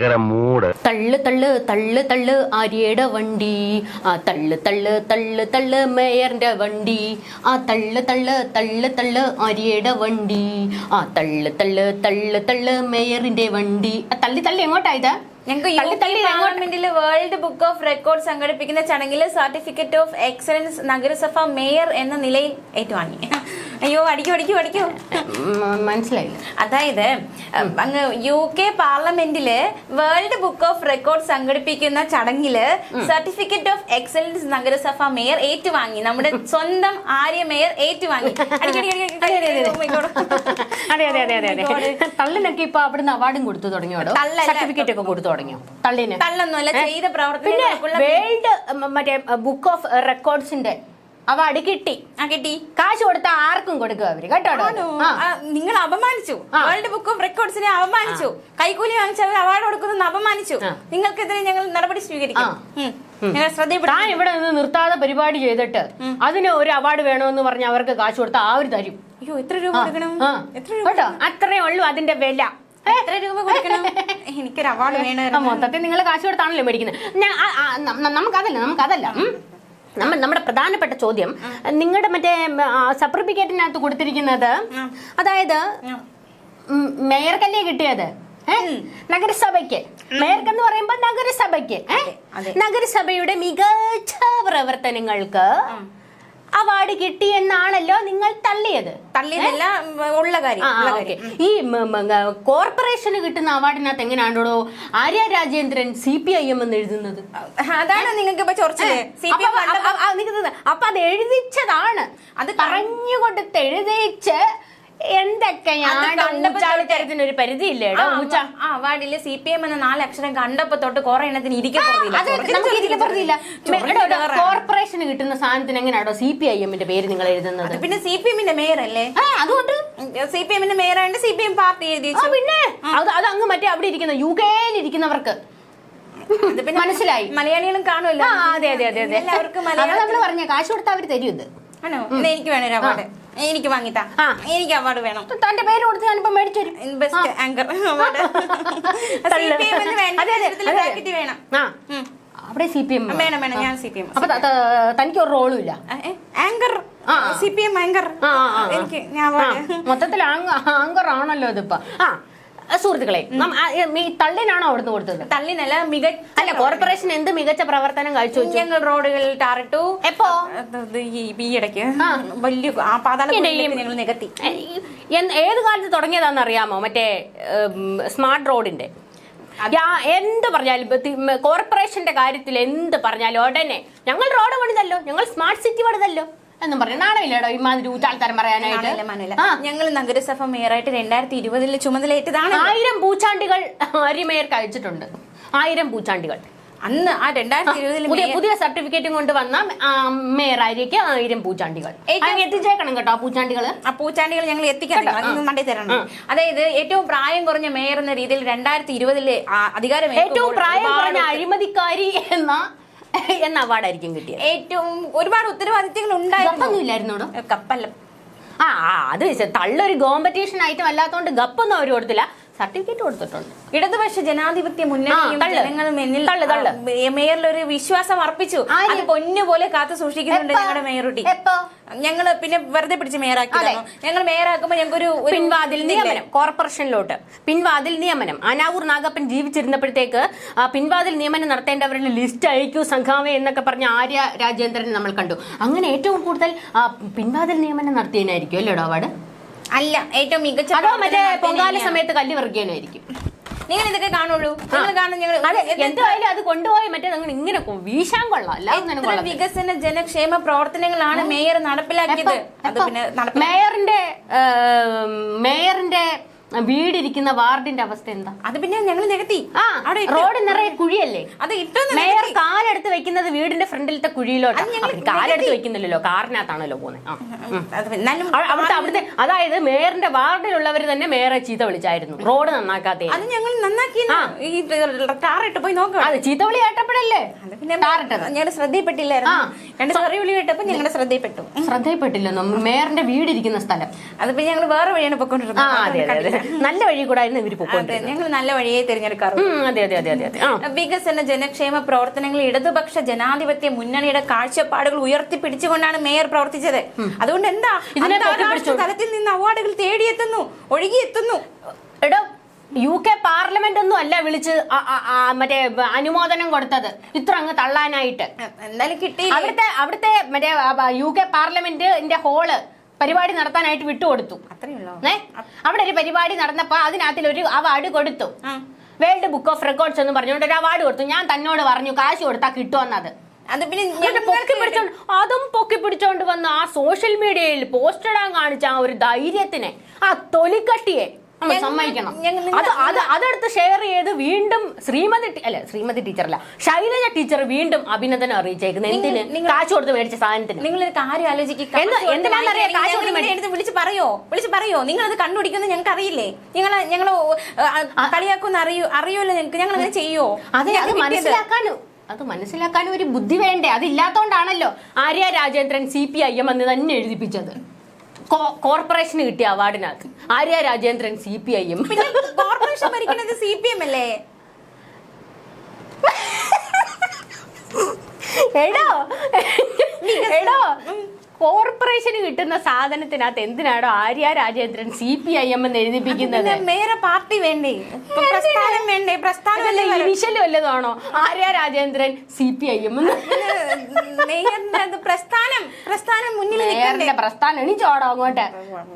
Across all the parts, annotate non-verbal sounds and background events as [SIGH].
ഒലക്കര മൂട് തള്ളു തള്ളു തള്ളു തള്ളു ആര്യയുടെ വണ്ടി ആ തള്ളു തള്ളു തള്ളു തള്ളു മേയറിന്റെ വണ്ടി ആ തള്ളു തള്ളു തള്ളു തള്ളു ആര്യയുടെ വണ്ടി ആ തള്ളു തള്ളു തള്ളു തള്ളു മേയറിന്റെ വണ്ടി ആ തള്ളി തള്ളി എങ്ങോട്ടാ ഇത് ഞങ്ങൾക്ക് വേൾഡ് ബുക്ക് ഓഫ് റെക്കോർഡ് സംഘടിപ്പിക്കുന്ന ചടങ്ങിൽ സർട്ടിഫിക്കറ്റ് ഓഫ് എക്സലൻസ് നഗരസഭ മേയർ എന്ന നിലയിൽ ഏറ്റുവാങ്ങി അയ്യോ അടിക്കൂ അടിക്കൂ അടിക്കൂ. മനസ്സിലായി മനസ്സിലായില്ല. അതായത് അങ്ങ് യു കെ പാർലമെന്റിൽ വേൾഡ് ബുക്ക് ഓഫ് റെക്കോർഡ് സംഘടിപ്പിക്കുന്ന ചടങ്ങിൽ സർട്ടിഫിക്കറ്റ് ഓഫ് എക്സലൻസ് നഗരസഭ മേയർ ഏറ്റുവാങ്ങി. നമ്മുടെ സ്വന്തം ആര്യ മേയർ ഏറ്റുവാങ്ങി. അതെ, അതെ, അതെ. Oh. അതെ അതെ അതെ അതെ അതെ. തള്ളിനൊക്കെ ഇപ്പൊ അവിടുന്ന് അവാർഡും കൊടുത്തു തുടങ്ങിയോ. സർട്ടിഫിക്കറ്റ് ഒക്കെ കൊടുത്തു തുടങ്ങിയോ തള്ളിന്. തള്ളൊന്നുമല്ല ചെയ്ത പ്രവർത്തനം വേൾഡ് മറ്റേ ബുക്ക് ഓഫ് റെക്കോർഡ്സിന്റെ അവാർഡ് കിട്ടി. ആ കിട്ടി. കാശ് കൊടുത്ത ആർക്കും കൊടുക്കുക അവർ. കേട്ടോ നിങ്ങൾ അപമാനിച്ചു. വേൾഡ് ബുക്ക് ഓഫ് റെക്കോർഡ്സിനെ അപമാനിച്ചു. കൈക്കൂലി വാങ്ങിച്ച അവർ അവാർഡ് കൊടുക്കുന്നത് അപമാനിച്ചു. നിങ്ങൾക്കെതിരെ ഞങ്ങൾ നടപടി സ്വീകരിക്കും. ഞാൻ ഇവിടെ നിന്ന് നിർത്താതെ പരിപാടി ചെയ്തിട്ട് അതിന് ഒരു അവാർഡ് വേണമെന്ന് പറഞ്ഞ് അവർക്ക് കാശ് കൊടുത്ത ആ ഒരു തരും. അയ്യോ എത്ര രൂപ കൊടുക്കണം? കേട്ടോ അത്രേ ഉള്ളൂ അതിന്റെ വില. എത്ര രൂപ കൊടുക്കണം? [LAUGHS] എനിക്കൊരു അവാർഡ് വേണമെന്ന് മൊത്തത്തിൽ നിങ്ങൾ കാശ് കൊടുത്താണല്ലോ മേടിക്കുന്നത്. നമുക്കതല്ല നമുക്കതല്ല. നമ്മുടെ പ്രധാനപ്പെട്ട ചോദ്യം നിങ്ങളുടെ മറ്റേ സർട്ടിഫിക്കറ്റിനകത്ത് കൊടുത്തിരിക്കുന്നത് അതായത് മേയർക്കല്ലേ കിട്ടിയത്? നഗരസഭയ്ക്ക്. മേയർക്കെന്ന് പറയുമ്പോൾ നഗരസഭയ്ക്ക്. നഗരസഭയുടെ മികച്ച പ്രവർത്തനങ്ങൾക്ക് അവാർഡ് കിട്ടി എന്നാണല്ലോ നിങ്ങൾ തള്ളിയത്. തള്ളിയതല്ല ഉള്ള കാര്യം ഈ കോർപ്പറേഷന് കിട്ടുന്ന അവാർഡിനകത്ത് എങ്ങനെയാണോ Arya Rajendran C P I M എന്ന് എഴുതുന്നത്? അതാണ് നിങ്ങൾക്ക് ഇപ്പൊ എം അപ്പൊ- അത് എഴുതിച്ചതാണ്. അത് അത് പറഞ്ഞു കൊടുത്ത് എഴുതിച്ച് എന്തൊക്കെയാണ് ഒരു ആ അവാർഡിൽ സി പി എം എന്ന നാല് അക്ഷരം കണ്ടപ്പോ തൊട്ട് കുറെ എണ്ണത്തിന് ഇരിക്കപ്പെടുന്നില്ല കോർപ്പറേഷന് കിട്ടുന്ന സാധനത്തിന് എങ്ങനെയാണോ സി പി ഐ എമ്മിന്റെ പേര് നിങ്ങൾ എഴുതുന്നത്? പിന്നെ സി പി എമ്മിന്റെ മേയർ അല്ലേ അതുകൊണ്ട്? സി പി എമ്മിന്റെ മേയർ ആയതുകൊണ്ട് സി പി എം പാർട്ടി എഴുതി പിന്നെ? അത് അത് അങ്ങ് മറ്റേ അവിടെ ഇരിക്കുന്ന യു കെയിൽ ഇരിക്കുന്നവർക്ക്. മനസ്സിലായി. മലയാളികളും കാണുമല്ലോ. അതെ അതെ അതെ അതെ. എല്ലാവർക്കും മലയാളം പറഞ്ഞ കാശ് കൊടുത്താൽ അവർ തരും ഇത്. ആണോ? എനിക്ക് വേണം ഒരു അവാർഡ് എനിക്ക് വാങ്ങിത്താ. ആ. എനിക്ക് അവാർഡ് വേണം. തന്റെ പേര് കൊടുത്ത് ഞാനിപ്പോ മേടിച്ചു തരും. ബെസ്റ്റ് ആങ്കർ അവാർഡ് തള്ളു. അതെ, അതെ, അതെ. ബ്രാക്കറ്റ് വേണം. ആ. ഉം. അവിടെ സി പി എം വേണം വേണം. ഞാൻ സി പി എം അപ്പൊ ത- ത- തനിക്ക് ഒരു റോളും ഇല്ല. ആങ്കർ ആ, ആ. സി പി എം ആങ്കർ ആ, ആ, ആ. എനിക്ക് ഞാൻ ആ, അവാർഡ് മൊത്തത്തിൽ ആങ്കർ ആണല്ലോ ഇതിപ്പോ. ആ, സുഹൃത്തുക്കളെ തള്ളിനാണോ അവിടുന്ന് കൊടുത്തത്? തള്ളിനല്ല മികച്ച അല്ല കോർപ്പറേഷൻ എന്ത് മികച്ച പ്രവർത്തനം കഴിച്ചു ഞങ്ങൾ റോഡുകളിൽ ടാറിട്ടു. എപ്പോ? ഈ ഇടയ്ക്ക്. വലിയ ഞങ്ങൾ നികത്തി. ഏത് കാലത്ത് തുടങ്ങിയതാണെന്ന് അറിയാമോ? മറ്റേ സ്മാർട്ട് റോഡിന്റെ. എന്ത് പറഞ്ഞാലും കോർപ്പറേഷന്റെ കാര്യത്തിൽ എന്ത് പറഞ്ഞാലും ഉടനെ ഞങ്ങൾ റോഡ് പണിതല്ലോ ഞങ്ങൾ സ്മാർട്ട് സിറ്റി പണിതല്ലോ. എന്നും പറഞ്ഞു നാണമില്ലേടോ ഇമാതിരി ഊറ്റാൾത്താരം പറയാനായിട്ട്? ഞങ്ങൾ നഗരസഭ മേയറായിട്ട് രണ്ടായിരത്തി ഇരുപതിൽ ചുമതലയേറ്റതാണ്. ആയിരം പൂച്ചാണ്ടികൾ മേയർ കഴിച്ചിട്ടുണ്ട് ആയിരം പൂച്ചാണ്ടികൾ. അന്ന് ആ രണ്ടായിരത്തി ഇരുപതിൽ പുതിയ പുതിയ സർട്ടിഫിക്കറ്റും കൊണ്ട് വന്ന മേയറായിരിക്കും ആയിരം പൂച്ചാണ്ടികൾ. എത്തിച്ചേക്കണം കേട്ടോ ആ പൂച്ചാണ്ടികൾ. ആ പൂച്ചാണ്ടികൾ ഞങ്ങൾ എത്തിക്കണം മണ്ടി തരണം. അതായത് ഏറ്റവും പ്രായം കുറഞ്ഞ മേയർ എന്ന രീതിയിൽ രണ്ടായിരത്തി ഇരുപതിലെ അധികാരം ഏറ്റവും പ്രായം കുറഞ്ഞ അഴിമതിക്കാരി എന്ന [LAUGHS] എന്ന അവാർഡായിരിക്കും കിട്ടിയത്. ഏറ്റവും ഒരുപാട് ഉത്തരവാദിത്തങ്ങൾ ഉണ്ടായിരുന്നു. കപ്പല്ല. ആ അത് തള്ളൊരു കോമ്പറ്റീഷൻ ഐറ്റം അല്ലാത്തതുകൊണ്ട് ഗപ്പൊന്നും അവർ കൊടുത്തില്ല. സർട്ടിഫിക്കറ്റ് കൊടുത്തിട്ടുണ്ട്. ഇടതുപക്ഷ ജനാധിപത്യ മുന്നണിയും ജനങ്ങളും എന്നിൽ ഒരു വിശ്വാസം അർപ്പിച്ചു? അത് പൊന്നുപോലെ കാത്തു സൂക്ഷിക്കുന്നുണ്ട്? ഞങ്ങളുടെ മേയറുട്ടി? ഞങ്ങൾ പിന്നെ വെറുതെ പിടിച്ച് മേയറാക്കി. ഞങ്ങൾ മേയറാക്കുമ്പോൾ ഞങ്ങൾക്കൊരു ഒരു പിൻവാതിൽ നിയമനം കോർപ്പറേഷനിലോട്ട്. പിൻവാതിൽ നിയമനം. അനാവൂർ നാഗപ്പൻ ജീവിച്ചിരുന്നപ്പോഴത്തേക്ക് പിൻവാതിൽ നിയമനം നടത്തേണ്ടവരുടെ ലിസ്റ്റ് അയക്കൂ സംഘാവേ എന്നൊക്കെ പറഞ്ഞ ആര്യ രാജേന്ദ്രൻ നമ്മൾ കണ്ടു. അങ്ങനെ ഏറ്റവും കൂടുതൽ പിൻവാതിൽ നിയമനം നടത്തിയതിനായിരിക്കും അല്ലേ അവാർഡ്? അല്ല ഏറ്റവും മികച്ച അതോ മറ്റേ പൊങ്കാല സമയത്ത് കല്ല് വെറുക്കാനായിരിക്കും നിങ്ങൾ ഇതൊക്കെ കാണുള്ളൂ. നിങ്ങൾ കാണും ഞങ്ങൾ എന്തായാലും അത് കൊണ്ടുപോയി മറ്റേ നിങ്ങൾ ഇങ്ങനെ വീശാൻ കൊള്ളാം. വികസന ജനക്ഷേമ പ്രവർത്തനങ്ങളാണ് മേയർ നടപ്പിലാക്കിയത്? അത് പിന്നെ മേയറിന്റെ മേയറിന്റെ വീടിരിക്കുന്ന വാർഡിന്റെ അവസ്ഥ എന്താ? അത് പിന്നെ ഞങ്ങൾ നികത്തി. ആ അവിടെ റോഡ് നിറയെ കുഴിയല്ലേ? അത് ഇട്ടൊന്ന് മേയർ കാലെടുത്ത് വെക്കുന്നത് വീടിന്റെ ഫ്രണ്ടിലത്തെ കുഴിയിലോട്ട്. അത് കാലെടുത്ത് വെക്കുന്നില്ലല്ലോ കാറിനകത്താണല്ലോ പോകുന്നത്. അത് അവിടുത്തെ അവിടുത്തെ അതായത് മേയറിന്റെ വാർഡിലുള്ളവർ തന്നെ മേയറെ ചീത്ത വിളിച്ചായിരുന്നു. റോഡ് നന്നാക്കാത്ത. അത് ഞങ്ങൾ നന്നാക്കി പോയി നോക്കാം അത് ചീത്ത വിളി കേട്ടപ്പോഴല്ലേ? അത് ഞങ്ങളുടെ ശ്രദ്ധയിൽപ്പെട്ടില്ലായിരുന്നു. ചെറിയ വിളി കേട്ടപ്പോ ഞങ്ങളുടെ ശ്രദ്ധയിൽപ്പെട്ടു. ശ്രദ്ധയിൽപ്പെട്ടില്ലെന്നോ? മേയറിന്റെ വീടിരിക്കുന്ന സ്ഥലം. അത് പിന്നെ ഞങ്ങൾ വേറെ വഴിയാണ് ആ നല്ല വഴി കൂടെ ആയിരുന്നു ഇവർ പോകുന്നത് ഞങ്ങൾ നല്ല വഴിയെ തിരഞ്ഞെടുക്കാറുണ്ട് വികസന ജനക്ഷേമ പ്രവർത്തനങ്ങൾ ഇടതുപക്ഷ ജനാധിപത്യ മുന്നണിയുടെ കാഴ്ചപ്പാടുകൾ ഉയർത്തിപ്പിടിച്ചുകൊണ്ടാണ് മേയർ പ്രവർത്തിച്ചത്. അതുകൊണ്ട് എന്താ. തലത്തിൽ നിന്ന് അവാർഡുകൾ തേടിയെത്തുന്നു ഒഴുകിയെത്തുന്നു. എടോ യു കെ പാർലമെന്റ് ഒന്നും അല്ല വിളിച്ച് മറ്റേ അനുമോദനം കൊടുത്തത്. ഇത്ര അങ്ങ് തള്ളാനായിട്ട്. എന്തായാലും കിട്ടി അവിടുത്തെ അവിടുത്തെ മറ്റേ യു കെ പാർലമെന്റിന്റെ ഹോൾ പരിപാടി നടത്താനായിട്ട് വിട്ടുകൊടുത്തു. അത്രേ ഉള്ളോ ഏ അവിടെ ഒരു പരിപാടി നടന്നപ്പോ അതിനകത്തിൽ ഒരു അവാർഡ് കൊടുത്തു. വേൾഡ് ബുക്ക് ഓഫ് റെക്കോർഡ്സ് എന്ന് പറഞ്ഞുകൊണ്ട് ഒരു അവാർഡ് കൊടുത്തു. ഞാൻ തന്നോട് പറഞ്ഞു കാശ് കൊടുത്താ കിട്ടുമെന്നത് അത് പിന്നെ പൊക്കി പിടിച്ചോണ്ട് അതും പൊക്കി പിടിച്ചോണ്ട് വന്ന ആ സോഷ്യൽ മീഡിയയിൽ പോസ്റ്റ് ഇടാൻ കാണിച്ച ആ ഒരു ധൈര്യത്തിനെ ആ തൊലിക്കട്ടിയെ നമ്മൾ ഞങ്ങൾ- സമ്മതിക്കണം. അത് അത് അതെടുത്ത് ഷെയർ ചെയ്ത് വീണ്ടും ശ്രീമതി അല്ലെ ശ്രീമതി ടീച്ചറല്ല ശൈലജ ടീച്ചർ വീണ്ടും അഭിനന്ദനം അറിയിച്ചേക്കുന്നത് എന്തിന്? നിങ്ങൾ- കാശ് കൊടുത്ത് മേടിച്ച സാധനത്തിന്. നിങ്ങൾ കാര്യം എടുത്ത് വിളിച്ച് പറയോ? വിളിച്ച് പറയോ? നിങ്ങൾ അത് കണ്ടുപിടിക്കുന്നത് ഞങ്ങൾക്ക് അറിയില്ലേ? നിങ്ങൾ ഞങ്ങൾ കളിയാക്കുന്ന അറിയൂ അറിയൂല്ലോ ഞങ്ങൾക്ക്? ഞങ്ങൾ അങ്ങനെ ചെയ്യോ? അതെ അത് മനസ്സിലാക്കാനും അത് മനസ്സിലാക്കാനും ഒരു ബുദ്ധി വേണ്ടേ? അതില്ലാത്തോണ്ടാണല്ലോ Arya Rajendran C P I M എന്ന് തന്നെ എഴുതിപ്പിച്ചത്. കോർപ്പറേഷന് കിട്ടിയ അവാർഡിനകത്ത്. Arya Rajendran C P I M corporation ഭരിക്കുന്നത് സി പി എം അല്ലേ? എടോ. എടോ. കോർപ്പറേഷന് കിട്ടുന്ന സാധനത്തിനകത്ത് എന്തിനാണോ Arya Rajendran C P I M എന്ന് എഴുതിപ്പിക്കുന്നത്? മേരെ പാർട്ടി വേണ്ടേ? പ്രസ്ഥാനം വേണ്ടേ? പ്രസ്ഥാനം initial വല്ലതാണോ Arya Rajendran C P I M പ്രസ്ഥാനം. പ്രസ്ഥാനം മുന്നിൽ പ്രസ്ഥാനം. എണീച്ചോടോ അങ്ങോട്ട്.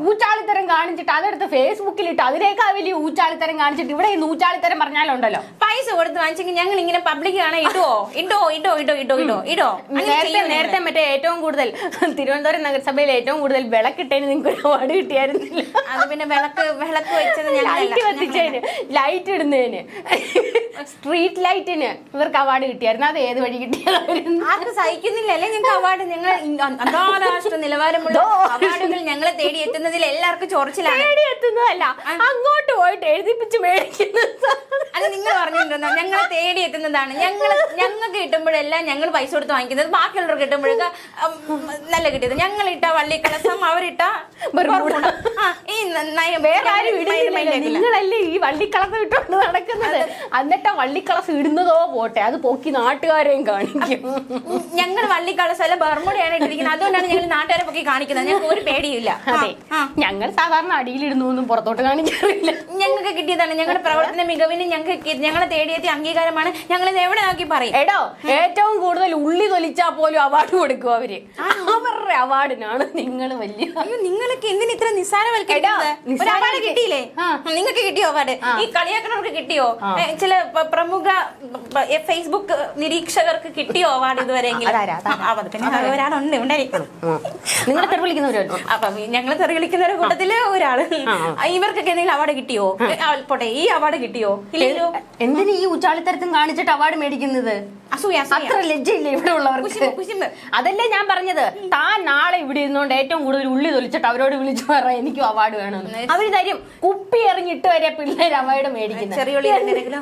ഊച്ചാളിത്തരം കാണിച്ചിട്ട് അതെടുത്ത് ഫേസ്ബുക്കിൽ ഇട്ട് അതിനേക്കാൾ വലിയ ഊച്ചാളിത്തരം കാണിച്ചിട്ട് ഇവിടെ ഇന്ന് ഊച്ചാളിത്തരം പറഞ്ഞാലുണ്ടല്ലോ. പൈസ കൊടുത്ത് വാങ്ങിച്ചെങ്കിൽ ഞങ്ങൾ ഇങ്ങനെ പബ്ലിക് കാണാൻ ഇടുവോ? ഇടോ ഇടോ ഇടോ ഇടോ ഇടോ ഇടോ നേരത്തെ നേരത്തെ മറ്റേ ഏറ്റവും കൂടുതൽ തിരുവനന്തപുരം നഗരസഭയിൽ ഏറ്റവും കൂടുതൽ വിളക്കിട്ടതിന് നിങ്ങൾക്ക് ഒരു അവാർഡ് കിട്ടിയായിരുന്നില്ല. അത് പിന്നെ വിളക്ക് വിളക്ക് വെച്ചത് ലൈറ്റ് കത്തിച്ചതിന് ലൈറ്റ് ഇടുന്നതിന്. സ്ട്രീറ്റ് ലൈറ്റിന് ഇവർക്ക് അവാർഡ് കിട്ടിയായിരുന്നു. അത് ഏത് വഴി കിട്ടിയതായിരുന്നു? ആർക്ക് സഹിക്കുന്നില്ല. അല്ലെ ഞങ്ങൾക്ക് അവാർഡ് ഞങ്ങൾ അന്താരാഷ്ട്ര നിലവാരമുള്ള അവാർഡുകൾ ഞങ്ങളെ തേടി എത്തുന്നതിൽ എല്ലാവർക്കും ചോർച്ചിലാണ്. തേടി എത്തുന്നതല്ല. അങ്ങോട്ട് പോയിട്ട് എഴുതിപ്പിച്ച് മേടിക്കുന്നത്. അത് നിങ്ങൾ പറഞ്ഞിട്ടുണ്ടോ? ഞങ്ങളെ തേടി എത്തുന്നതാണ്. ഞങ്ങൾ ഞങ്ങൾക്ക് കിട്ടുമ്പോഴെല്ലാം ഞങ്ങൾ പൈസ കൊടുത്ത് വാങ്ങിക്കുന്നത്. ബാക്കിയുള്ളവർക്ക് കിട്ടുമ്പോഴൊക്കെ നല്ല നല്ല കിട്ടിയത് ഞങ്ങൾ ഇട്ട വള്ളിക്കളസം അവരിട്ട. ഈ ന- വേറെ ആരും ഇടുന്നില്ല. നിങ്ങളല്ലേ ഈ വള്ളിക്കളസ് ഇട്ടുകൊണ്ട് നടക്കുന്നത്. എന്നിട്ട് ആ വള്ളിക്കളസ് ഇടുന്നതോ പോട്ടെ. അത് പൊക്കി നാട്ടുകാരെയും കാണിക്കും. ഞങ്ങൾ വള്ളിക്കളസല്ല ബർമുടയാണ് ഇട്ടിരിക്കുന്നത്. അതുകൊണ്ടാണ് ഞങ്ങൾ നാട്ടുകാരെ പൊക്കി കാണിക്കുന്നത്. ഞങ്ങൾക്ക് ഒരു പേടിയില്ല ആ, അതെ. ആ. ഞങ്ങൾ സാധാരണ അടിയിലിടുന്നു ഒന്നും പുറത്തോട്ട് കാണിക്കാറില്ല. ഞങ്ങൾക്ക് കിട്ടിയതാണ്. ഞങ്ങളുടെ പ്രവർത്തന മികവിന് ഞങ്ങൾക്ക് കി- ഞങ്ങളെ തേടിയെത്തിയ അംഗീകാരമാണ്. ഞങ്ങൾ ഇത് എവിടെ നോക്കി പറയും? എടോ ഏറ്റവും കൂടുതൽ ഉള്ളി തൊലിച്ചാ പോലും അവാർഡ് കൊടുക്കും അവർ. അവരുടെ അവാർഡിനാണ് നിങ്ങൾ വലിയ അയ്യോ നിങ്ങളൊക്കെ എന്തിന് ഇത്ര നിസ്സാരം അവാർഡ് കിട്ടിയില്ലേ? നിങ്ങൾക്ക് കിട്ടിയോ അവാർഡ്? ഈ കളിയാക്കണവർക്ക് കിട്ടിയോ? ചില പ്രമുഖ ഫേസ്ബുക്ക് നിരീക്ഷകർക്ക് കിട്ടിയോ അവാർഡ് ഇതുവരെ പിന്നെ ഒരാളുണ്ട് ഉണ്ടായിരിക്കും നിങ്ങളെ തെറി അപ്പൊ ഞങ്ങൾ തെറി വിളിക്കുന്നവരുടെ കൂട്ടത്തിൽ ഒരാൾ. ഇവർക്കൊക്കെ എന്തെങ്കിലും അവാർഡ് കിട്ടിയോ? പോട്ടെ ഈ അവാർഡ് കിട്ടിയോ? ഇല്ലല്ലോ എന്തിനു ഈ ഉച്ചാളിത്തരത്തും കാണിച്ചിട്ട് അവാർഡ് മേടിക്കുന്നത്? അസൂയ അസൂയ. അത്ര ലജ്ജയില്ല ഇവിടെ ഉള്ളവർക്ക് കുശുമ്പ് കുശുമ്പ്. അതല്ലേ ഞാൻ പറഞ്ഞത്. താൻ നാളെ ഇവിടെ ഇരുന്നുകൊണ്ട് ഏറ്റവും കൂടുതൽ ഉള്ളി തൊലിച്ചിട്ട് അവരോട് വിളിച്ചു പറയാം എനിക്കും അവാർഡ് വേണമെന്ന് അവർ തരും. കുപ്പി എറിഞ്ഞിട്ട് വരെ പിള്ളേർ അവാർഡ് മേടിക്കുന്നത്. ചെറിയുള്ളി രണ്ടര കിലോ.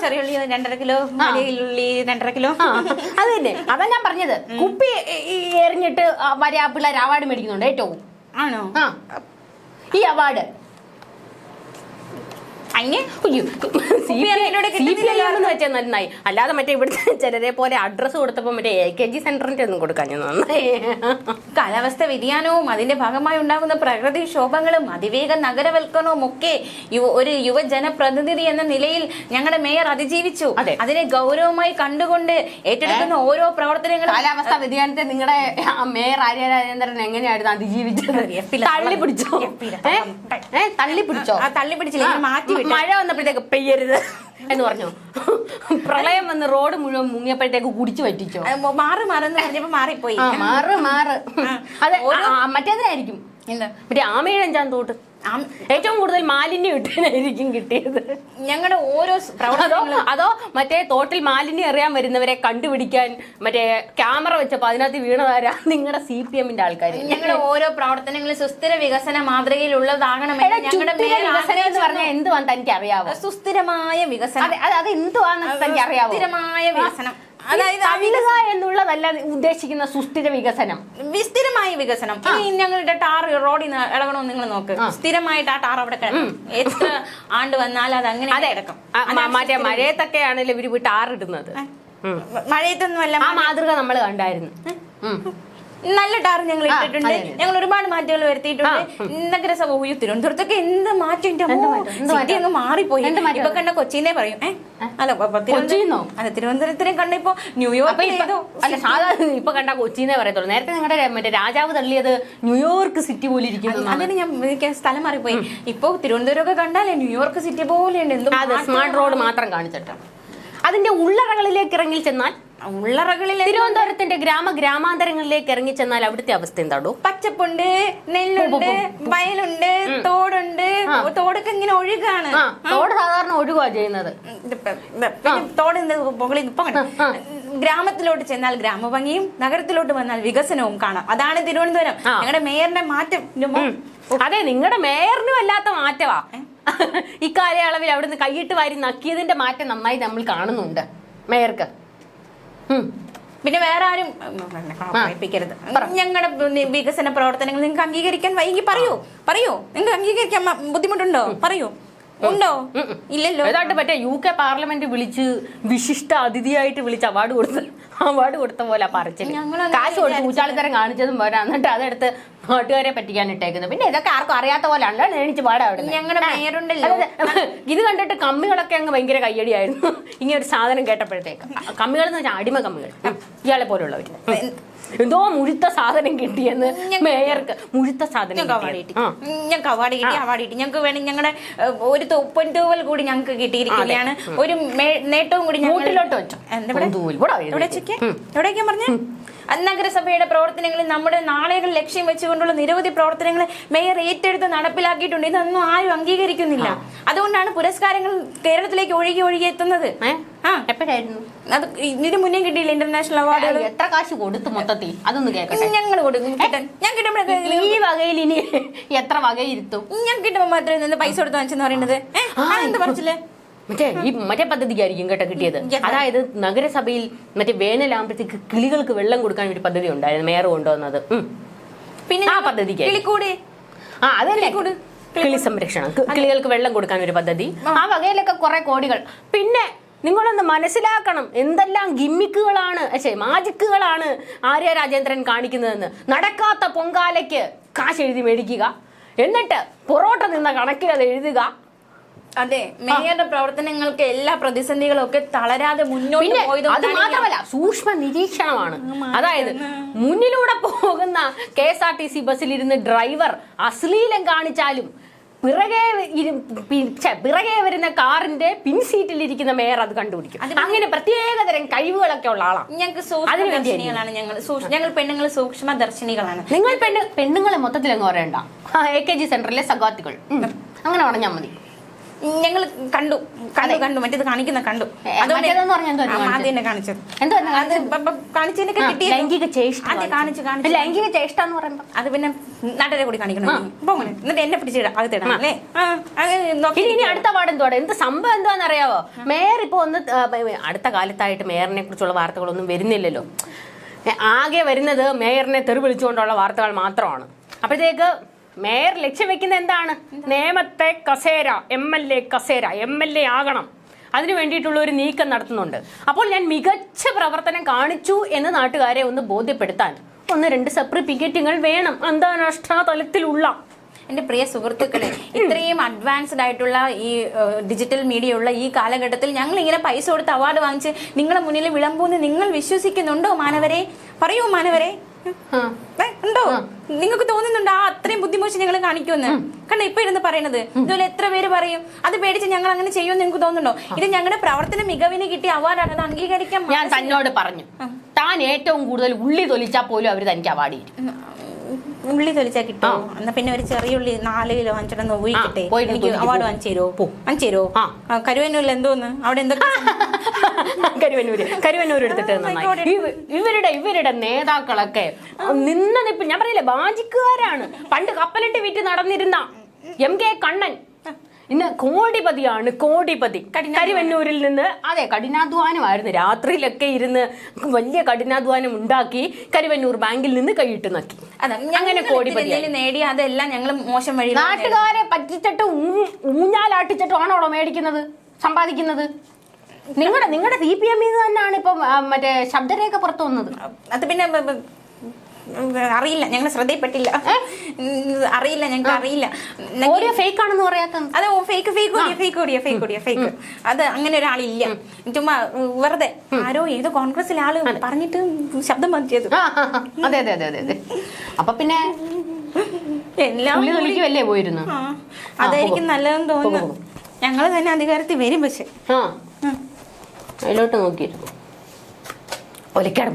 ചെറിയുള്ളി രണ്ടര കിലോ വലിയ ഉള്ളി രണ്ടര കിലോ. ആ, അത് തന്നെ. അതാ ഞാൻ പറഞ്ഞത്. കുപ്പി എ- എറിഞ്ഞിട്ട് ആ വരെ ആ പിള്ളേർ അവാർഡ് മേടിക്കുന്നുണ്ട് ഏറ്റവും. ആണോ? ആ. ഈ അവാർഡ്. അയ്യേ എന്ന് വെച്ചാൽ നന്നായി. അല്ലാതെ മറ്റേ ഇവിടുത്തെ ചിലരെ പോലെ അഡ്രസ് കൊടുത്തപ്പോ മറ്റേ എ കെ ജി സെന്ററിന്റെ ഒന്നും കൊടുക്കാൻ നന്നായി. കാലാവസ്ഥ വ്യതിയാനവും അതിന്റെ ഭാഗമായി ഉണ്ടാകുന്ന പ്രകൃതി ക്ഷോഭങ്ങളും അതിവേഗ നഗരവൽക്കരണവും ഒക്കെ ഒരു യുവജന പ്രതിനിധി എന്ന നിലയിൽ ഞങ്ങളുടെ മേയർ അതിജീവിച്ചു. അതിനെ ഗൗരവമായി കണ്ടുകൊണ്ട് ഏറ്റെടുക്കുന്ന ഓരോ പ്രവർത്തനങ്ങളും കാലാവസ്ഥ വ്യതിയാനത്തെ നിങ്ങളുടെ മേയർ ആര്യ രാജേന്ദ്രൻ എങ്ങനെയായിരുന്നു അതിജീവിച്ചത്? തള്ളി. പിടിച്ചോ തള്ളി. പിടിച്ചോ തള്ളി പിടിച്ചില്ല മാറ്റി വിട്ടു മഴ വന്നപ്പോഴത്തേക്ക് പെയ്യരുത് എന്ന് പറഞ്ഞു. പ്രളയം വന്ന് റോഡ് മുഴുവൻ മുങ്ങിയപ്പോഴത്തേക്ക് കുടിച്ചു പറ്റിച്ചോ? മാറി മാറുന്ന പറഞ്ഞപ്പോ മാറിപ്പോയി. മാറ് മാറ്. അതെ മറ്റേതായിരിക്കും മറ്റേ ആമയുടെ അഞ്ചാം തോട്ട്. ഏറ്റവും കൂടുതൽ മാലിന്യം ഇട്ടതിനായിരിക്കും കിട്ടിയത്. ഞങ്ങളുടെ ഓരോ അതോ അതോ മറ്റേ തോട്ടിൽ മാലിന്യം എറിയാൻ വരുന്നവരെ കണ്ടുപിടിക്കാൻ മറ്റേ ക്യാമറ വെച്ചപ്പോ അതിനകത്ത് വീണതാരാ? നിങ്ങളുടെ സി പി എമ്മിന്റെ ആൾക്കാർ ഞങ്ങളുടെ ഓരോ പ്രവർത്തനങ്ങളും സുസ്ഥിര വികസന മാതൃകയിലുള്ളതാകണമെന്ന് ഞങ്ങളുടെ വികസനം എന്ന് പറഞ്ഞാൽ എന്തുവാന്ന് തനിക്ക് അറിയാവോ സുസ്ഥിരമായ വികസനം. അതെ എന്തുവാന്ന് തനിക്ക് അറിയാവോ സുസ്ഥിരമായ വികസനം. എന്നുള്ളതല്ല ഉദ്ദേശിക്കുന്ന സുസ്ഥിര വികസനം. വിസ്ഥിരമായ വികസനം. ഇനി ഞങ്ങളുടെ ടാർ റോഡിൽ നിന്ന് ഇളകണമെന്ന് നിങ്ങൾ നോക്ക്. സ്ഥിരമായിട്ട് ആ ടാർ അവിടെ എത്ര ആണ്ട് വന്നാൽ അത് അങ്ങനെ കിടക്കും. മറ്റേ മഴയത്തൊക്കെ ആണെങ്കിലും ഇവർ ടാർ ഇടുന്നത്. മഴയത്തൊന്നുമല്ല ആ മാതൃക നമ്മൾ കണ്ടായിരുന്നു. നല്ല ടാർ ഞങ്ങൾ ഇട്ടിട്ടുണ്ട്. ഞങ്ങൾ ഒരുപാട് മാറ്റങ്ങൾ വരുത്തിയിട്ടുണ്ട്. നഗരസഭ ഉയ്യോ തിരുവനന്തപുരത്തൊക്കെ എന്ത് മാറ്റം എന്റെ സിറ്റി അങ്ങ് മാറിപ്പോയി. ഇപ്പൊ കണ്ട കൊച്ചിനെ പറയും. അല്ല? അല്ല തിരുവനന്തപുരത്തിനെ കണ്ട ഇപ്പൊ ന്യൂയോർക്ക് ഇപ്പൊ അല്ല സാധാരണ ഇപ്പൊ കണ്ട കൊച്ചിന്നേ പറയത്തുള്ളൂ. നേരത്തെ നിങ്ങളുടെ മറ്റേ രാജാവ് തള്ളിയത് ന്യൂയോർക്ക് സിറ്റി പോലെ ഇരിക്കുന്നു അതിന് ഞാൻ സ്ഥലം മാറിപ്പോയി. ഇപ്പൊ തിരുവനന്തപുരം ഒക്കെ കണ്ടാലേ ന്യൂയോർക്ക് സിറ്റി പോലെയുണ്ട് ഉണ്ട്. സ്മാർട്ട് റോഡ് മാത്രം കാണിച്ചിട്ട് അതിന്റെ ഉള്ളറകളിലേക്ക് ഇറങ്ങി ചെന്നാൽ ഉള്ളറകളിൽ തിരുവനന്തപുരത്തിന്റെ ഗ്രാമ ഗ്രാമാന്തരങ്ങളിലേക്ക് ഇറങ്ങി ചെന്നാൽ അവിടുത്തെ അവസ്ഥ എന്താടോ? പച്ചപ്പുണ്ട് നെല്ലുണ്ട് വയലുണ്ട് തോടുണ്ട്. തോടൊക്കെ ഇങ്ങനെ ഒഴുകാണ്. തോട് സാധാരണ ഒഴുകുക ചെയ്യുന്നത്. തോടിന്റെ മുകളിൽ ഇപ്പൊ? ഗ്രാമത്തിലോട്ട് ചെന്നാൽ ഗ്രാമഭംഗിയും നഗരത്തിലോട്ട് വന്നാൽ വികസനവും കാണാം. അതാണ് തിരുവനന്തപുരം. ഞങ്ങളുടെ മേയറിന്റെ മാറ്റം അതെ നിങ്ങളുടെ മേയറിനും അല്ലാത്ത മാറ്റമാ ഇക്കാലയളവിൽ അവിടുന്ന് കൈയിട്ട് വാരി നക്കിയതിന്റെ മാറ്റം നന്നായി നമ്മൾ കാണുന്നുണ്ട് മേയർക്ക്. പിന്നെ വേറെ ആരും പറയിപ്പിക്കരുത് ഞങ്ങളുടെ വികസന പ്രവർത്തനങ്ങൾ നിങ്ങൾക്ക് അംഗീകരിക്കാൻ വൈകി പറയൂ. പറയൂ. നിങ്ങൾക്ക് അംഗീകരിക്കാൻ ബുദ്ധിമുട്ടുണ്ടോ? പറയൂ. ഉണ്ടോ? ഇല്ലല്ലോ. ഏതാണ്ട് മറ്റേ യു കെ പാർലമെന്റ് വിളിച്ച് വിശിഷ്ട അതിഥിയായിട്ട് വിളിച്ച് അവാർഡ് കൊടുത്ത് അവാർഡ് കൊടുത്ത പോലെ പറിച്ചത് കാശ് കൊടുത്ത് ഊച്ചാളിത്തരം കാണിച്ചതും പോരാ. എന്നിട്ട് അതെടുത്ത് നാട്ടുകാരെ പറ്റിക്കാൻ ഇട്ടേക്കുന്നത് പിന്നെ ഇതൊക്കെ ആർക്കും അറിയാത്ത പോലെയാണല്ലോ എണീച്ച് പാടാ അവിടെ ഞങ്ങളുടെ മേയറുണ്ടല്ലോ. ഇത് കണ്ടിട്ട് കമ്മികളൊക്കെ അങ്ങ് ഭയങ്കര കയ്യടിയായിരുന്നു. ഇങ്ങനെ ഒരു സാധനം കേട്ടപ്പോഴത്തേക്ക്. കമ്മികൾ എന്ന് വെച്ചാൽ അടിമ കമ്മികൾ. ഇയാളെ പോലുള്ളവർ എന്തോ മുഴുത്ത സാധനം കിട്ടിയെന്ന് മേയർക്ക് മുഴുത്ത സാധനം ഞങ്ങൾക്ക് അവാർഡ് കിട്ടി. ഞങ്ങൾക്ക് അവാർഡ് കിട്ടി അവാർഡ് കിട്ടി. ഞങ്ങൾക്ക് വേണമെങ്കിൽ ഞങ്ങളുടെ ഒരു തൊപ്പൻ തൂവൽ കൂടി ഞങ്ങൾക്ക് കിട്ടിയിരിക്കുകയാണ്. ഒരു നേട്ടവും കൂടി ഞങ്ങളിലോട്ട് വെച്ചോ. എവിടെ പറഞ്ഞേ? നഗരസഭയുടെ പ്രവർത്തനങ്ങളിൽ നമ്മുടെ നാളെകൾ ലക്ഷ്യം വെച്ചുകൊണ്ടുള്ള നിരവധി പ്രവർത്തനങ്ങൾ മേയർ ഏറ്റെടുത്ത് നടപ്പിലാക്കിയിട്ടുണ്ട്. ഇതൊന്നും ആരും അംഗീകരിക്കുന്നില്ല. അതുകൊണ്ടാണ് പുരസ്കാരങ്ങൾ കേരളത്തിലേക്ക് ഒഴുകി ഒഴുകി എത്തുന്നത്. എപ്പോഴായിരുന്നു? അത് ഇതിന് മുന്നേ കിട്ടിയില്ല ഇന്റർനാഷണൽ എത്ര കാശ് കൊടുത്തു മൊത്തത്തിൽ? അതൊന്ന് കേക്കട്ടെ. ഞങ്ങൾ കൊടുക്കും ഞാൻ കിട്ടുമ്പോഴൊക്കെ ഈ വകയിൽ ഇനി എത്ര വകയിരുത്തും? ഞാൻ കിട്ടുമ്പോ മാത്രമേ നിന്ന് പൈസ കൊടുത്ത് വാങ്ങിച്ചെന്ന് പറയുന്നത് എന്ത് പറച്ചില്ലേ മറ്റേ ഈ മറ്റേ പദ്ധതിക്കായിരിക്കും കേട്ടോ കിട്ടിയത്. അതായത് നഗരസഭയിൽ മറ്റേ വേനലാകുമ്പോഴത്തേക്ക് കിളികൾക്ക് വെള്ളം കൊടുക്കാൻ ഒരു പദ്ധതി ഉണ്ടായിരുന്നു മേയർ കൊണ്ടുവന്നത്. പിന്നെ ആ ഞങ്ങൾ പദ്ധതിക്ക് കിളിക്കൂട്. ആ അതല്ലേ? കിളി സംരക്ഷണം. കിളികൾക്ക് വെള്ളം കൊടുക്കാൻ ഒരു പദ്ധതി. ആ വകയിലൊക്കെ കുറെ കോടികൾ. പിന്നെ നിങ്ങളൊന്ന് മനസ്സിലാക്കണം എന്തെല്ലാം ഗിമ്മിക്കുകളാണ് പക്ഷേ മാജിക്കുകളാണ് ആര്യ രാജേന്ദ്രൻ കാണിക്കുന്നതെന്ന്. നടക്കാത്ത പൊങ്കാലയ്ക്ക് കാശ് എഴുതി മേടിക്കുക. എന്നിട്ട് പൊറോട്ട നിന്ന കണക്കിൽ അത് എഴുതുക. അതെ മേയറുടെ പ്രവർത്തനങ്ങൾക്ക് എല്ലാ പ്രതിസന്ധികളും ഒക്കെ തളരാതെ മുന്നോട്ട് പോയത് അത് മാത്രമല്ല സൂക്ഷ്മ നിരീക്ഷണമാണ്. അതായത് മുന്നിലൂടെ പോകുന്ന K S R T C ബസ്സിലിരുന്ന് driver അശ്ലീലം കാണിച്ചാലും പിറകെ പിറകെ വരുന്ന കാറിന്റെ പിൻ സീറ്റിലിരിക്കുന്ന മേയർ അത് കണ്ടുപിടിക്കും. അങ്ങനെ പ്രത്യേക തരം കഴിവുകളൊക്കെ ഉള്ള ആളാണ് ഞങ്ങൾക്ക് സൂക്ഷ്മദർശിനികളാണ് സൂക്ഷ്മ ഞങ്ങൾ. ഞങ്ങൾ പെണ്ണുങ്ങൾ സൂക്ഷ്മ ദർശിനികളാണ് നിങ്ങൾ പെണ്ണ് പെണ്ണുങ്ങളെ മൊത്തത്തിൽ അങ്ങ് പറയണ്ട എ കെ ജി സെന്ററിലെ സഖാത്തികൾ. അങ്ങനെ പറഞ്ഞാൽ മതി. ഞങ്ങൾ കണ്ടു കണ്ടു കണ്ടു. മറ്റേത് കാണിക്കുന്ന കണ്ടു? ആദ്യം തന്നെ കാണിച്ചത്. അത് കാണിച്ചതിനൊക്കെ ലൈംഗിക ചേഷ്ട കാണിച്ചു കാണിച്ചു ലൈംഗിക ചേഷ്ട എന്ന് പറയുമ്പോ. അത് പിന്നെ നാട്ടുകാരെ കൂടി കാണിക്കണം. പോകണേ എന്നിട്ട് എന്നെ അല്ലേ? അത് നോക്കി ഇനി ഇനി അടുത്ത പാട് എന്തുവാണ് എന്ത് സംഭവം എന്താണെന്ന് അറിയാവോ മേയർ ഇപ്പൊ ഒന്ന് അടുത്ത കാലത്തായിട്ട് മേയറിനെ കുറിച്ചുള്ള വാർത്തകളൊന്നും വരുന്നില്ലല്ലോ. ആകെ വരുന്നത് മേയറിനെ തെറി വിളിച്ചുകൊണ്ടുള്ള വാർത്തകൾ മാത്രമാണ്. അപ്പോഴത്തേക്ക് മേയർ ലക്ഷ്യം വെക്കുന്ന എന്താണ്? നേമത്തെ കസേര എം എൽ എ കസേര എം എൽ എ ആകണം. അതിനു വേണ്ടിയിട്ടുള്ള ഒരു നീക്കം നടത്തുന്നുണ്ട്. അപ്പോൾ ഞാൻ മികച്ച പ്രവർത്തനം കാണിച്ചു എന്ന് നാട്ടുകാരെ ഒന്ന് ബോധ്യപ്പെടുത്താൻ ഒന്ന് രണ്ട് സർട്ടിഫിക്കറ്റുകൾ വേണം. അന്താരാഷ്ട്ര തലത്തിലുള്ള എന്റെ പ്രിയ സുഹൃത്തുക്കളെ ഇത്രയും അഡ്വാൻസ്ഡ് ആയിട്ടുള്ള ഈ ഡിജിറ്റൽ മീഡിയ ഉള്ള ഈ കാലഘട്ടത്തിൽ ഞങ്ങൾ ഇങ്ങനെ പൈസ കൊടുത്ത് അവാർഡ് വാങ്ങിച്ച് നിങ്ങളുടെ മുന്നിൽ വിളമ്പൂന്ന് നിങ്ങൾ വിശ്വസിക്കുന്നുണ്ടോ മാനവരെ? പറയൂ മാനവരെ. ഉണ്ടോ നിങ്ങൾക്ക് തോന്നുന്നുണ്ടോ ആ അത്രയും ബുദ്ധിമുട്ട് ഞങ്ങൾ കാണിക്കുമെന്ന്? കണ്ട ഇപ്പൊ ഇരുന്ന് പറയുന്നത് ഇതുപോലെ എത്ര പേര് പറയും? അത് പേടിച്ച് ഞങ്ങൾ അങ്ങനെ ചെയ്യുമെന്ന് നിങ്ങൾക്ക് തോന്നുന്നുണ്ടോ? ഇത് ഞങ്ങളുടെ പ്രവർത്തന മികവിന് കിട്ടിയ അവാർഡാണ് അത് അംഗീകരിക്കാൻ ഞാൻ തന്നോട് പറഞ്ഞു. താൻ ഏറ്റവും കൂടുതൽ ഉള്ളി തൊലിച്ചാൽ പോലും അവർ തനിക്ക് അവാർഡ് തരും ഉള്ളി തൊലിച്ചാ കിട്ടോ എന്നാ പിന്നെ ഒരു ചെറിയ ഉള്ളി നാല് കിലോ അഞ്ചെണ്ണം നോക്കിട്ടെ എനിക്ക് അവാർഡ് വാങ്ങിച്ചേരോ? വാങ്ങിച്ചു തരുമോ പോ. വാങ്ങിച്ചു തരുമോ. കരുവന്നൂരിൽ എന്തോന്ന്? അവിടെ എന്തൊക്കെ [LAUGHS] കരുവന്നൂര്. കരുവന്നൂർ എടുത്തിട്ട് ഇവരുടെ ഇവരുടെ നേതാക്കളൊക്കെ നിന്ന നിപ്പ് ഞാൻ പറയില്ലേ ബാജിക്കുകാരാണ് പണ്ട് കപ്പലിട്ട് വീട്ടിൽ നടന്നിരുന്ന എം കെ കണ്ണൻ. ഇന്ന് കോടിപതിയാണ് കോടിപതി. കരിവന്നൂരിൽ നിന്ന് അതെ കഠിനാധ്വാനമായിരുന്നു. രാത്രിയിലൊക്കെ ഇരുന്ന് വലിയ കഠിനാധ്വാനം ഉണ്ടാക്കി കരിവന്നൂർ ബാങ്കിൽ നിന്ന് കൈയിട്ട് നക്കി. അതെ അങ്ങനെ കോടിപതി നേടി അതെല്ലാം ഞങ്ങൾ മോശം വഴി നാട്ടുകാരെ പറ്റിച്ചിട്ട് ഊ- അവിടെ മേടിക്കുന്നത് സമ്പാദിക്കുന്നത്? നിങ്ങളുടെ നിങ്ങളുടെ സി പി എമ്മിൽ തന്നെയാണ് ഇപ്പം മറ്റേ ശബ്ദരേഖ പുറത്തു വന്നത്. അത് പിന്നെ അറിയില്ല. ഞങ്ങൾ ശ്രദ്ധയിൽപ്പെട്ടില്ല. അറിയില്ല ഞങ്ങൾക്ക് അറിയില്ല. ഫേക്ക് ആണെന്ന് പറയാത്ത അത് ഫേക്ക് ഫേക്ക് ഓടിയ ഫേക്ക് ഓടിയ ഫേക്ക് ഓടിയ ഫേക്ക് അത് അങ്ങനെ ഒരാളില്ല. ചുമ്മാ വെറുതെ. ആരോ ഏതോ കോൺഗ്രസിലെ ആൾ പറഞ്ഞിട്ട് ശബ്ദം മാറ്റിയത്. അതെ അതെ അതെ അതെ അപ്പൊ പിന്നെ എല്ലാം പോയിരുന്നു? അതായിരിക്കും നല്ലതെന്ന് തോന്നുന്നു. ഞങ്ങൾ തന്നെ അധികാരത്തിൽ വരും പക്ഷെ. അതിലോട്ട് നോക്കിയിരുന്നു ഒലിക്കാട്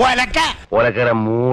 മൂട് ഒലക്കര മൂട്